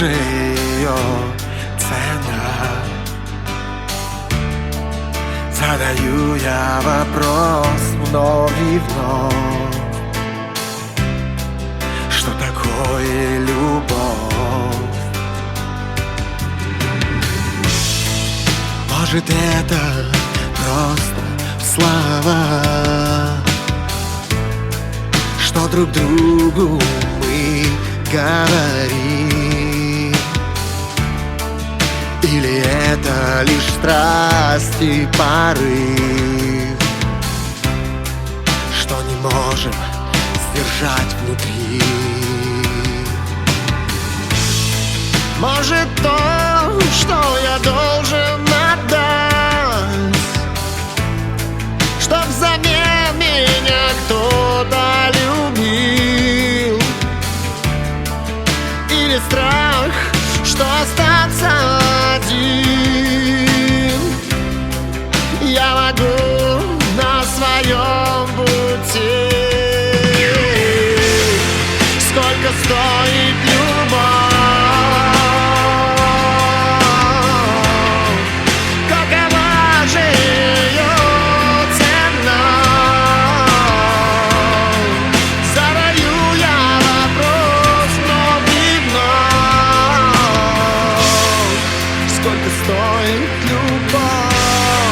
Же цена? Задаю я вопрос вновь и вновь Что такое любовь? Может это просто слова Что друг другу мы говорим Или это лишь страсть и порыв Что не можем сдержать внутри? Может то, что я должен отдать Чтоб взамен Стоит любовь Какова же ее цена? Задаю я вопрос вновь и Сколько стоит любовь?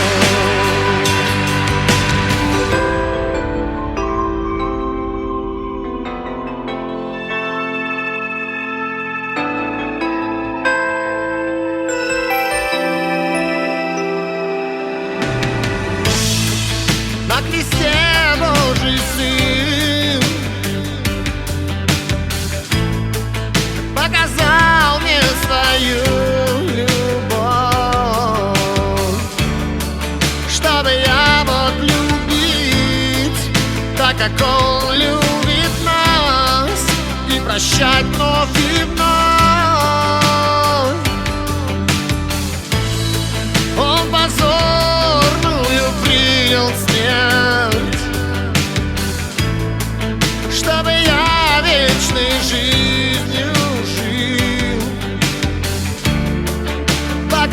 На кресте Божий Сын. Показал мне свою любовь Чтобы я мог любить Так, как Он любит нас И прощать вновь и вновь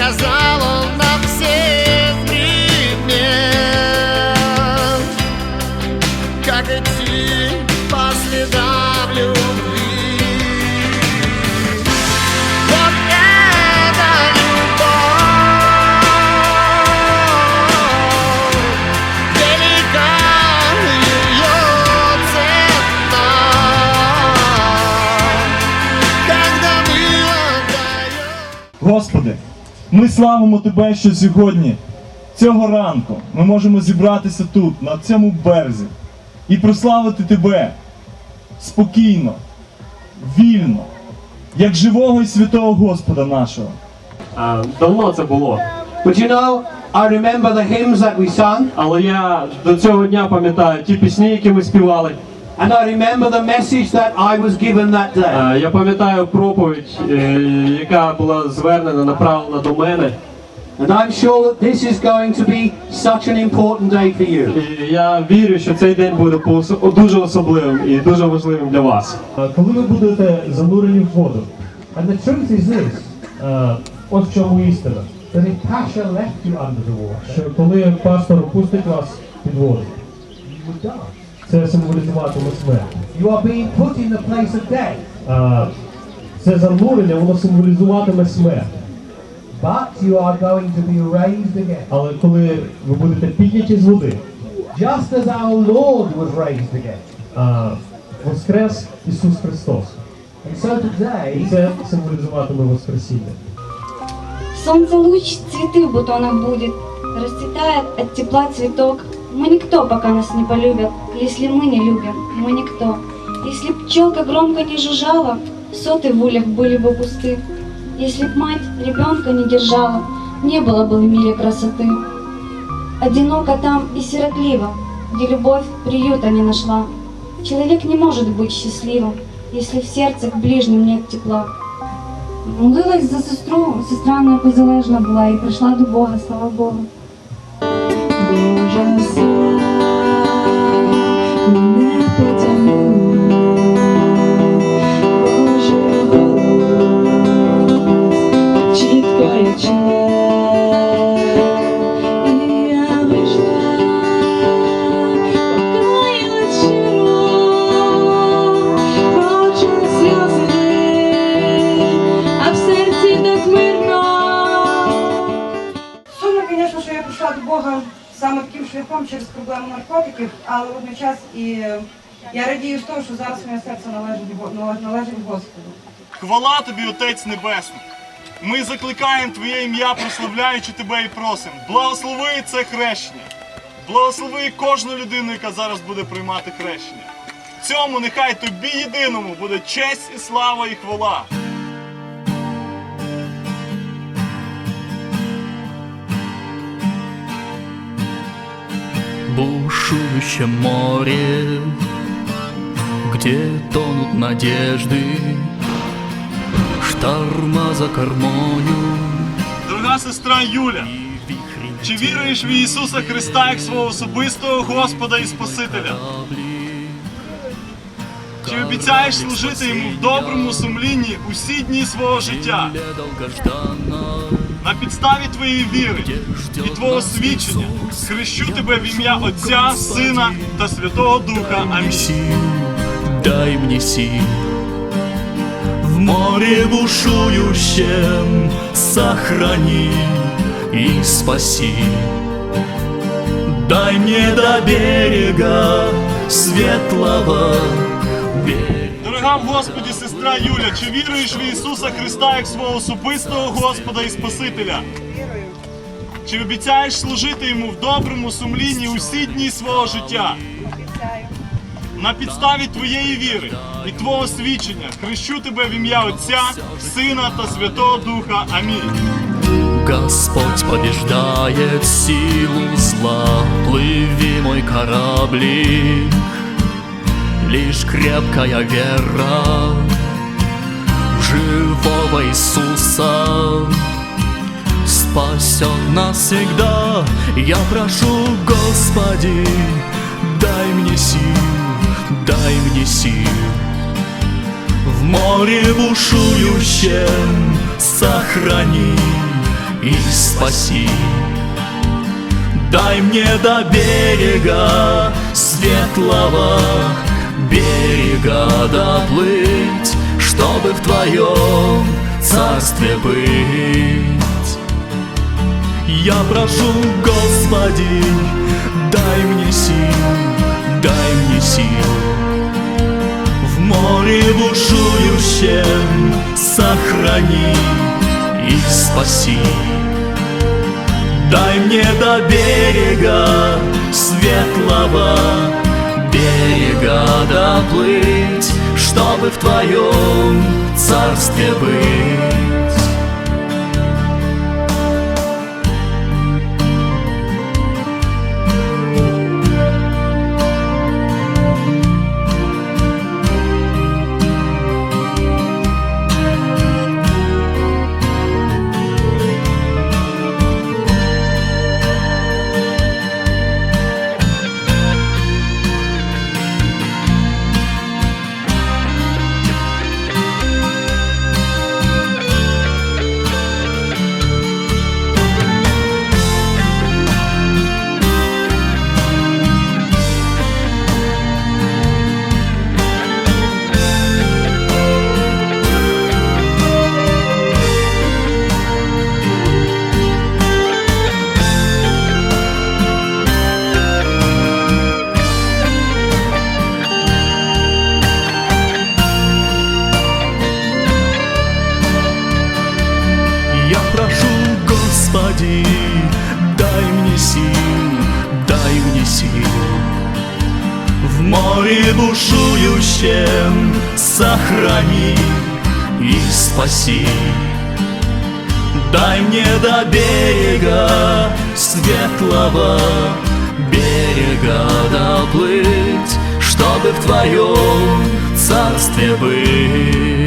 Показал ми славимо Тебе, що сьогодні, цього ранку, ми можемо зібратися тут, на цьому березі, і прославити Тебе спокійно, вільно, як живого і святого Господа нашого. А, давно це було. But you know, I remember the hymns that we sung, Але я до цього дня пам'ятаю ті пісні, які ми співали. And I remember the message that I was given that day. Я пам'ятаю проповідь, е, яка була звернена, направлена до мене. And I'm sure that this is going to be such an important day for you. Я вірю, що цей день буде дуже особливим і дуже важливим для вас. Коли ви будете занурені в воду. And the truth is this, е, ось в чому істина. That if Pasha left you under the water, що коли пастор опустить вас під воду, you would die. Це символізуватиме смерть. You are being put in the place of death. Е, це занурення, воно символізуватиме смерть. But you are going to be raised again. Але коли ви будете підняті з води, just as our Lord was raised again. А, воскрес Ісус Христос. And so today, і це символізуватиме Воскресіння. Солнце луч цветы в бутонах будет, расцветает от тепла цветок. Мы никто, пока нас не полюбят, если мы не любим, мы никто. Если б пчелка громко не жужжала, соты в ульях были бы пусты. Если б мать ребенка не держала, не было бы в мире красоты. Одиноко там и сиротливо, где любовь приюта не нашла. Человек не может быть счастливым, если в сердце к ближнім нет тепла. Молилась за сестру, сестра незалежна була і прийшла до Бога, слава Богу. just через проблему наркотиків, але водночас і я радію з того, що зараз моє серце належить, належить- Господу. Хвала тобі, Отець Небесний! Ми закликаємо Твоє ім'я, прославляючи тебе і просимо. Благослови це хрещення. Благослови кожну людину, яка зараз буде приймати хрещення. Цьому нехай тобі єдиному буде честь і слава і хвала. Бушующем море, где тонут надежды, шторма за кормою Дорога сестра Юля, чи віруєш в Ісуса Христа як свого особистого Господа і Спасителя? Чи обіцяєш служити йому в доброму сумлінні усі дні свого життя? На підставі твоєї віри і твого свідчення хрещу тебе в ім'я Отця, Сина та Святого Духа. Амінь. дай мне сил В море бушующем сохрани и спаси Дай мне до берега светлого берега Дорога в Господі, сестра Юля, чи віруєш в Ісуса Христа як свого особистого Господа і Спасителя? Вірую, Чи обіцяєш служити йому в доброму сумлінні усі дні свого життя? обіцяю. На підставі твоєї віри і твого свідчення хрещу тебе в ім'я Отця, Сина та Святого Духа. Амінь. Господь побеждает силу зла, плыви мой кораблик, лишь крепкая вера живого Иисуса спасет нас всегда. Я прошу, Господи, дай мне сил, дай мне сил. В море бушующем сохрани и спаси. Дай мне до берега светлого берега доплыть, твоем царстве быть. Я прошу, Господи, дай мне сил, дай мне сил. В море бушующем сохрани и спаси. Дай мне до берега светлого берега доплыть, чтобы в твоем царстве быть. Сил. В море бушующем сохрани и спаси. Дай мне до берега светлого берега доплыть, чтобы в твоем царстве быть.